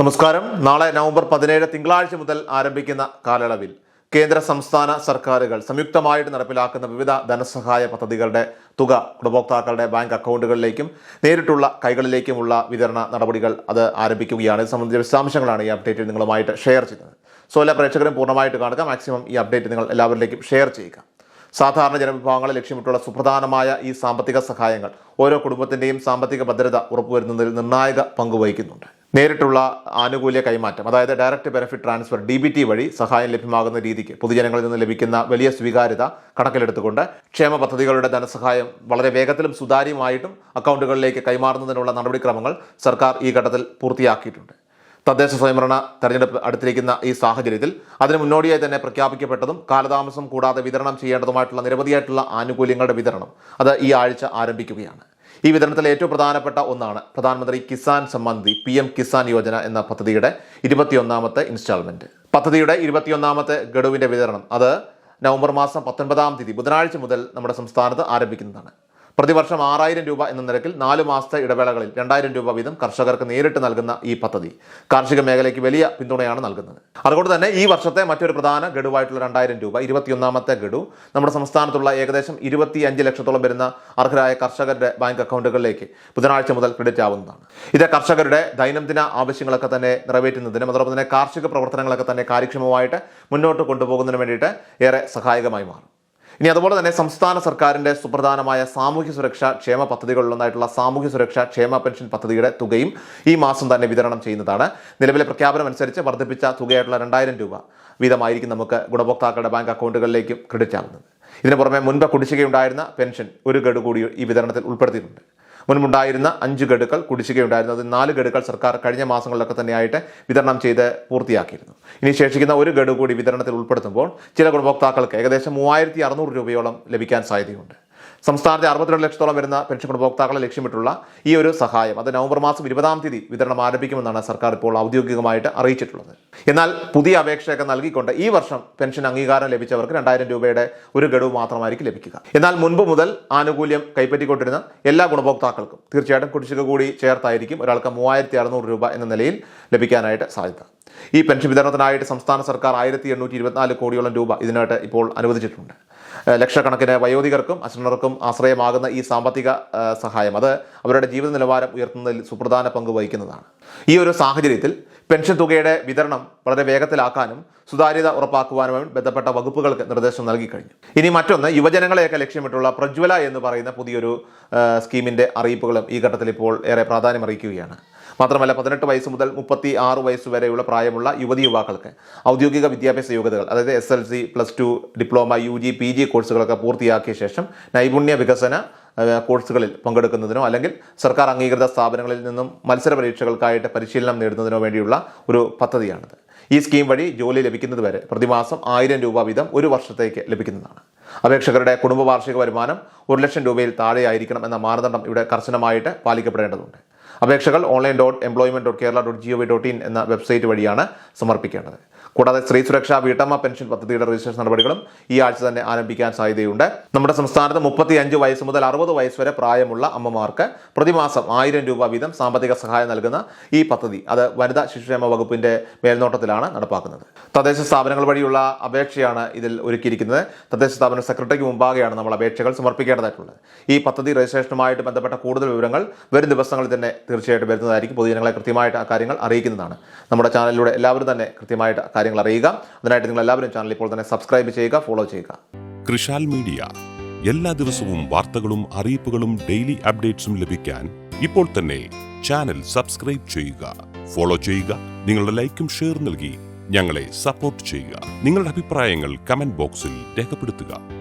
നമസ്കാരം. നാളെ നവംബർ പതിനേഴ് തിങ്കളാഴ്ച മുതൽ ആരംഭിക്കുന്ന കാലയളവിൽ കേന്ദ്ര സംസ്ഥാന സർക്കാരുകൾ സംയുക്തമായിട്ട് നടപ്പിലാക്കുന്ന വിവിധ ധനസഹായ പദ്ധതികളുടെ തുക ഗുണഭോക്താക്കളുടെ ബാങ്ക് അക്കൗണ്ടുകളിലേക്കും നേരിട്ടുള്ള കൈകളിലേക്കുമുള്ള വിതരണ നടപടികൾ അത് ആരംഭിക്കുകയാണ്. ഇത് സംബന്ധിച്ച വിശദാംശങ്ങളാണ് ഈ അപ്ഡേറ്റ് നിങ്ങളുമായിട്ട് ഷെയർ ചെയ്യുന്നത്. സോ എല്ലാ പ്രേക്ഷകരും പൂർണമായിട്ട് കാണുക. മാക്സിമം ഈ അപ്ഡേറ്റ് നിങ്ങൾ എല്ലാവരിലേക്കും ഷെയർ ചെയ്യുക. സാധാരണ ജനവിഭാഗങ്ങളെ ലക്ഷ്യമിട്ടുള്ള സുപ്രധാനമായ ഈ സാമ്പത്തിക സഹായങ്ങൾ ഓരോ കുടുംബത്തിന്റെയും സാമ്പത്തിക ഭദ്രത ഉറപ്പുവരുന്നതിൽ നിർണായക പങ്ക് വഹിക്കുന്നുണ്ട്. നേരിട്ടുള്ള ആനുകൂല്യ കൈമാറ്റം അതായത് direct benefit transfer D B T വഴി സഹായം ലഭ്യമാകുന്ന രീതിക്ക് പൊതുജനങ്ങളിൽ നിന്ന് ലഭിക്കുന്ന വലിയ സ്വീകാര്യത കണക്കിലെടുത്തുകൊണ്ട് ക്ഷേമ പദ്ധതികളുടെ ധനസഹായം വളരെ വേഗത്തിലും സുതാര്യമായിട്ടും അക്കൗണ്ടുകളിലേക്ക് കൈമാറുന്നതിനുള്ള നടപടിക്രമങ്ങൾ സർക്കാർ ഈ ഘട്ടത്തിൽ പൂർത്തിയാക്കിയിട്ടുണ്ട്. തദ്ദേശ സ്വയംഭരണ തെരഞ്ഞെടുപ്പ് അടുത്തിരിക്കുന്ന ഈ സാഹചര്യത്തിൽ അതിന് മുന്നോടിയായി തന്നെ പ്രഖ്യാപിക്കപ്പെട്ടതും കാലതാമസം കൂടാതെ വിതരണം ചെയ്യേണ്ടതുമായിട്ടുള്ള നിരവധിയായിട്ടുള്ള ആനുകൂല്യങ്ങളുടെ വിതരണം അത് ഈ ആഴ്ച ആരംഭിക്കുകയാണ്. ഈ വിതരണത്തിൽ ഏറ്റവും പ്രധാനപ്പെട്ട ഒന്നാണ് പ്രധാനമന്ത്രി കിസാൻ സമ്മാൻ പി എം കിസാൻ യോജന എന്ന പദ്ധതിയുടെ ഇരുപത്തിയൊന്നാമത്തെ ഇൻസ്റ്റാൾമെന്റ് പദ്ധതിയുടെ ഇരുപത്തിയൊന്നാമത്തെ ഗഡുവിന്റെ വിതരണം അത് നവംബർ മാസം പത്തൊൻപതാം തീയതി ബുധനാഴ്ച മുതൽ നമ്മുടെ സംസ്ഥാനത്ത് ആരംഭിക്കുന്നതാണ്. പ്രതിവർഷം ആറായിരം രൂപ എന്ന നിരക്കിൽ നാല് മാസത്തെ ഇടവേളകളിൽ രണ്ടായിരം രൂപ വീതം കർഷകർക്ക് നേരിട്ട് നൽകുന്ന ഈ പദ്ധതി കാർഷിക മേഖലയ്ക്ക് വലിയ പിന്തുണയാണ് നൽകുന്നത്. അതുകൊണ്ട് തന്നെ ഈ വർഷത്തെ മറ്റൊരു പ്രധാന ഗഡുവായിട്ടുള്ള രണ്ടായിരം രൂപ ഇരുപത്തിയൊന്നാമത്തെ ഗഡു നമ്മുടെ സംസ്ഥാനത്തുള്ള ഏകദേശം ഇരുപത്തി അഞ്ച് ലക്ഷത്തോളം വരുന്ന അർഹരായ കർഷകരുടെ ബാങ്ക് അക്കൗണ്ടുകളിലേക്ക് ബുധനാഴ്ച മുതൽ ക്രെഡിറ്റ് ആവുന്നതാണ്. ഇത് കർഷകരുടെ ദൈനംദിന ആവശ്യങ്ങളൊക്കെ തന്നെ നിറവേറ്റുന്നതിനും അതോടൊപ്പം തന്നെ കാർഷിക പ്രവർത്തനങ്ങളൊക്കെ തന്നെ കാര്യക്ഷമമായിട്ട് മുന്നോട്ട് കൊണ്ടുപോകുന്നതിന് വേണ്ടിയിട്ട് ഏറെ സഹായകമായി മാറും. ഇനി അതുപോലെ തന്നെ സംസ്ഥാന സർക്കാരിന്റെ സുപ്രധാനമായ സാമൂഹ്യ സുരക്ഷാ ക്ഷേമ പദ്ധതികളിലൊന്നായിട്ടുള്ള സാമൂഹ്യ സുരക്ഷാ ക്ഷേമ പെൻഷൻ പദ്ധതിയുടെ തുകയും ഈ മാസം തന്നെ വിതരണം ചെയ്യുന്നതാണ്. നിലവിലെ പ്രഖ്യാപനം അനുസരിച്ച് വർദ്ധിപ്പിച്ച തുകയായിട്ടുള്ള രണ്ടായിരം രൂപ വീതമായിരിക്കും നമുക്ക് ഗുണഭോക്താക്കളുടെ ബാങ്ക് അക്കൗണ്ടുകളിലേക്കും ക്രെഡിറ്റ് ആകുന്നത് ഇതിനു പുറമെ മുൻപ് കുടിശ്ശികയുണ്ടായിരുന്ന പെൻഷൻ ഒരു ഗഡു കൂടി ഈ വിതരണത്തിൽ ഉൾപ്പെടുത്തിയിട്ടുണ്ട്. മുൻപുണ്ടായിരുന്ന അഞ്ച് ഗഡുക്കൾ കുടിശ്ശികയുണ്ടായിരുന്നു. അത് നാല് ഗഡുക്കൾ സർക്കാർ കഴിഞ്ഞ മാസങ്ങളിലൊക്കെ തന്നെയായിട്ട് വിതരണം ചെയ്ത് പൂർത്തിയാക്കിയിരുന്നു. ഇനി ശേഷിക്കുന്ന ഒരു ഗഡു കൂടി വിതരണത്തിൽ ഉൾപ്പെടുത്തുമ്പോൾ ചില ഗുണഭോക്താക്കൾക്ക് ഏകദേശം മൂവായിരത്തി രൂപയോളം ലഭിക്കാൻ സാധ്യതയുണ്ട്. സംസ്ഥാനത്തെ അറുപത്തിരണ്ട് ലക്ഷത്തോളം വരുന്ന പെൻഷൻ ഗുണഭോക്താക്കളെ ലക്ഷ്യമിട്ടുള്ള ഈ ഒരു സഹായം അത് നവംബർ മാസം ഇരുപതാം തീയതി വിതരണം ആരംഭിക്കുമെന്നാണ് സർക്കാർ ഇപ്പോൾ ഔദ്യോഗികമായിട്ട് അറിയിച്ചിട്ടുള്ളത്. എന്നാൽ പുതിയ അപേക്ഷയൊക്കെ നൽകിക്കൊണ്ട് ഈ വർഷം പെൻഷൻ അംഗീകാരം ലഭിച്ചവർക്ക് രണ്ടായിരം രൂപയുടെ ഒരു ഗഡു മാത്രമായിരിക്കും ലഭിക്കുക. എന്നാൽ മുൻപ് മുതൽ ആനുകൂല്യം കൈപ്പറ്റിക്കൊണ്ടിരുന്ന എല്ലാ ഗുണഭോക്താക്കൾക്കും തീർച്ചയായിട്ടും കുടിശ്ശിക കൂടി ചേർത്തായിരിക്കും ഒരാൾക്ക് മൂവായിരത്തി രൂപ എന്ന നിലയിൽ ലഭിക്കാനായിട്ട് സാധ്യത. ഈ പെൻഷൻ വിതരണത്തിനായിട്ട് സംസ്ഥാന സർക്കാർ ആയിരത്തി എണ്ണൂറ്റി ഇരുപത്തിനാല് കോടിയോളം രൂപ ഇതിനായിട്ട് ഇപ്പോൾ അനുവദിച്ചിട്ടുണ്ട്. ലക്ഷക്കണക്കിന് വയോധികർക്കും അശരണർക്കും ആശ്രയമാകുന്ന ഈ സാമ്പത്തിക സഹായം അത് അവരുടെ ജീവിത നിലവാരം ഉയർത്തുന്നതിൽ സുപ്രധാന പങ്ക് വഹിക്കുന്നതാണ്. ഈ ഒരു സാഹചര്യത്തിൽ പെൻഷൻ തുകയുടെ വിതരണം വളരെ വേഗത്തിലാക്കാനും സുതാര്യത ഉറപ്പാക്കുവാനും ബന്ധപ്പെട്ട വകുപ്പുകൾക്ക് നിർദ്ദേശം നൽകിക്കഴിഞ്ഞു ഇനി മറ്റൊന്ന് യുവജനങ്ങളെയൊക്കെ ലക്ഷ്യമിട്ടുള്ള പ്രജ്വല എന്ന് പറയുന്ന പുതിയൊരു സ്കീമിന്റെ അറിയിപ്പുകളും ഈ ഘട്ടത്തിൽ ഇപ്പോൾ ഏറെ പ്രാധാന്യം അറിയിക്കുകയാണ് മാത്രമല്ല പതിനെട്ട് വയസ്സ് മുതൽ മുപ്പത്തി ആറ് വയസ്സ് വരെയുള്ള പ്രായമുള്ള യുവതി യുവാക്കൾക്ക് ഔദ്യോഗിക വിദ്യാഭ്യാസ യോഗ്യതകൾ അതായത് S L C plus two diploma U G P G കോഴ്സുകളൊക്കെ പൂർത്തിയാക്കിയ ശേഷം നൈപുണ്യ വികസന കോഴ്സുകളിൽ പങ്കെടുക്കുന്നതിനോ അല്ലെങ്കിൽ സർക്കാർ അംഗീകൃത സ്ഥാപനങ്ങളിൽ നിന്നും മത്സര പരീക്ഷകൾക്കായിട്ട് പരിശീലനം നേടുന്നതിനോ വേണ്ടിയുള്ള ഒരു പദ്ധതിയാണിത്. ഈ സ്കീം വഴി ജോലി ലഭിക്കുന്നത് വരെ പ്രതിമാസം ആയിരം രൂപ വീതം ഒരു വർഷത്തേക്ക് ലഭിക്കുന്നതാണ്. അപേക്ഷകരുടെ കുടുംബ വാർഷിക വരുമാനം ഒരു ലക്ഷം രൂപയിൽ താഴെയായിരിക്കണം എന്ന മാനദണ്ഡം ഇവിടെ കർശനമായിട്ട് പാലിക്കപ്പെടേണ്ടതുണ്ട്. അപേക്ഷകൾ online dot employment dot Kerala dot G O V dot in എന്ന വെബ്സൈറ്റ് വഴിയാണ് സമർപ്പിക്കേണ്ടത്. കൂടാതെ സ്ത്രീ സുരക്ഷാ വീട്ടമ്മ പെൻഷൻ പദ്ധതിയുടെ രജിസ്ട്രേഷൻ നടപടികളും ഈ ആഴ്ച തന്നെ ആരംഭിക്കാൻ സാധ്യതയുണ്ട്. നമ്മുടെ സംസ്ഥാനത്ത് മുപ്പത്തി അഞ്ച് വയസ്സ് മുതൽ അറുപത് വയസ്സ് വരെ പ്രായമുള്ള അമ്മമാർക്ക് പ്രതിമാസം ആയിരം രൂപ വീതം സാമ്പത്തിക സഹായം നൽകുന്ന ഈ പദ്ധതി അത് വനിതാ ശിശുക്ഷേമ വകുപ്പിന്റെ മേൽനോട്ടത്തിലാണ് നടപ്പാക്കുന്നത്. തദ്ദേശ സ്ഥാപനങ്ങൾ വഴിയുള്ള അപേക്ഷയാണ് ഇതിൽ ഒരുക്കിയിരിക്കുന്നത്. തദ്ദേശ സ്ഥാപന സെക്രട്ടറിക്ക് മുമ്പാകെയാണ് നമ്മൾ അപേക്ഷകൾ സമർപ്പിക്കേണ്ടതായിട്ടുള്ളത്. ഈ പദ്ധതി രജിസ്ട്രേഷനുമായിട്ട് ബന്ധപ്പെട്ട കൂടുതൽ വിവരങ്ങൾ വരും ദിവസങ്ങളിൽ തന്നെ തീർച്ചയായിട്ടും വരുന്നതായിരിക്കും. പൊതുജനങ്ങളെ കൃത്യമായിട്ട് ആ കാര്യങ്ങൾ അറിയിക്കുന്നതാണ്. നമ്മുടെ ചാനലിലൂടെ എല്ലാവരും തന്നെ കൃത്യമായിട്ട് കാര്യങ്ങൾ അറിയുക അതിനായിട്ട് നിങ്ങൾ എല്ലാവരും ചാനൽ ഇപ്പോൾ തന്നെ സബ്സ്ക്രൈബ് ചെയ്യുക ഫോളോ ചെയ്യുക. കൃഷാൽ മീഡിയ. എല്ലാ ദിവസവും വാർത്തകളും അറിയിപ്പുകളും ഡെയിലി അപ്ഡേറ്റ്സും ലഭിക്കാൻ ഇപ്പോൾ തന്നെ ചാനൽ സബ്സ്ക്രൈബ് ചെയ്യുക. ഫോളോ ചെയ്യുക. നിങ്ങളുടെ ലൈക്കും ഷെയർ നൽകി ഞങ്ങളെ സപ്പോർട്ട് ചെയ്യുക. നിങ്ങളുടെ അഭിപ്രായങ്ങൾ കമന്റ് ബോക്സിൽ രേഖപ്പെടുത്തുക.